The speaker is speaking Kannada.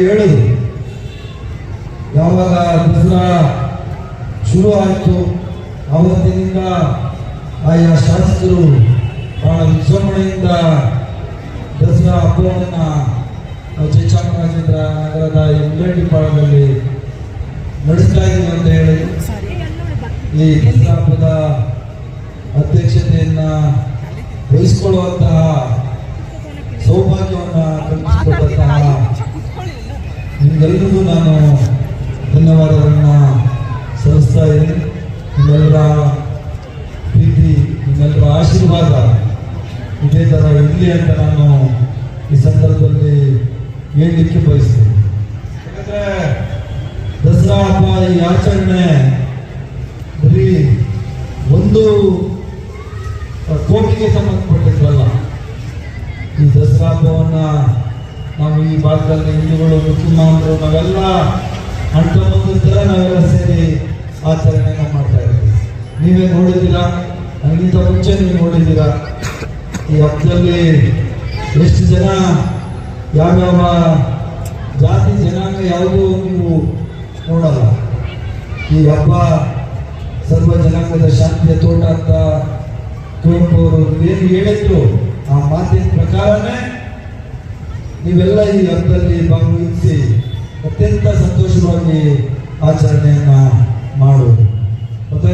ಹೇಳುದು ಯಾವಾಗ ದಸರಾ ಶುರು ಆಯಿತು ಆವತ್ತಿನಿಂದ ಆಯಾ ಶಾಸಕರು ಬಹಳ ವಿಜೃಂಭಣೆಯಿಂದ ದಸರಾ ಹಬ್ಬವನ್ನು ನಾವು ಚಾಮರಾಜೇಂದ್ರ ನಗರದ ಇಂಗ್ಲೆಂಡ್ ಪಾಳದಲ್ಲಿ ನಡೆಸ್ತಾ ಇದ್ದೀವಿ ಅಂತ ಹೇಳಿ. ಈ ದಸರಾ ಹಬ್ಬದ ಅಧ್ಯಕ್ಷತೆಯನ್ನು ವಹಿಸಿಕೊಳ್ಳುವಂತಹ ಸಲ್ಲಿಸ್ತಾ ಇದ್ದೀನಿ. ನಿಮ್ಮೆಲ್ಲರ ಪ್ರೀತಿ ನಿಮ್ಮೆಲ್ಲರ ಆಶೀರ್ವಾದ ಇದೇ ಥರ ಇರಲಿ ಅಂತ ನಾನು ಈ ಸಂದರ್ಭದಲ್ಲಿ ಹೇಳಲಿಕ್ಕೆ ಬಯಸ್ತೇನೆ. ಯಾಕಂದರೆ ದಸರಾ ಹಬ್ಬ ಈ ಆಚರಣೆ ಬರೀ ಒಂದು ಕೋಟಿಗೆ ಸಂಬಂಧಪಟ್ಟಿದ್ರಲ್ಲ. ಈ ದಸರಾ ಹಬ್ಬವನ್ನು ನಾವು ಈ ಭಾಗದಲ್ಲಿ ಹಿಂದೂಗಳು ಮುಸಲ್ಮಾನರು ನಾವೆಲ್ಲ ಸೇರಿ ಆಚರಣೆಯನ್ನ ಮಾಡ್ತಾ ಇದ್ದೀವಿ. ನೀವೇ ನೋಡಿದ್ದೀರಾ? ನನಗಿಂತ ಮುಂಚೆ ನೀವು ನೋಡಿದ್ದೀರಾ? ಈ ಹಬ್ಬದಲ್ಲಿ ಎಷ್ಟು ಜನ, ಯಾವ್ಯಾವ ಜಾತಿ ಜನಾಂಗ ಯಾವುದು ನೀವು ನೋಡಲ್ಲ. ಈ ಹಬ್ಬ ಸರ್ವ ಜನಾಂಗದ ಶಾಂತಿಯ ತೋಟ ಅಂತ ಕುವೆಂಪು ಅವರು ಏನು ಹೇಳಿದ್ರು, ಆ ಮಾತಿನ ಪ್ರಕಾರನೇ ನೀವೆಲ್ಲ ಈ ಹಬ್ಬದಲ್ಲಿ ಭಾಗವಹಿಸಿ ಅತ್ಯಂತ ಸಂತೋಷವಾಗಿ ಆಚರಣೆಯನ್ನ ಮಾಡುವುದು. ಮತ್ತೆ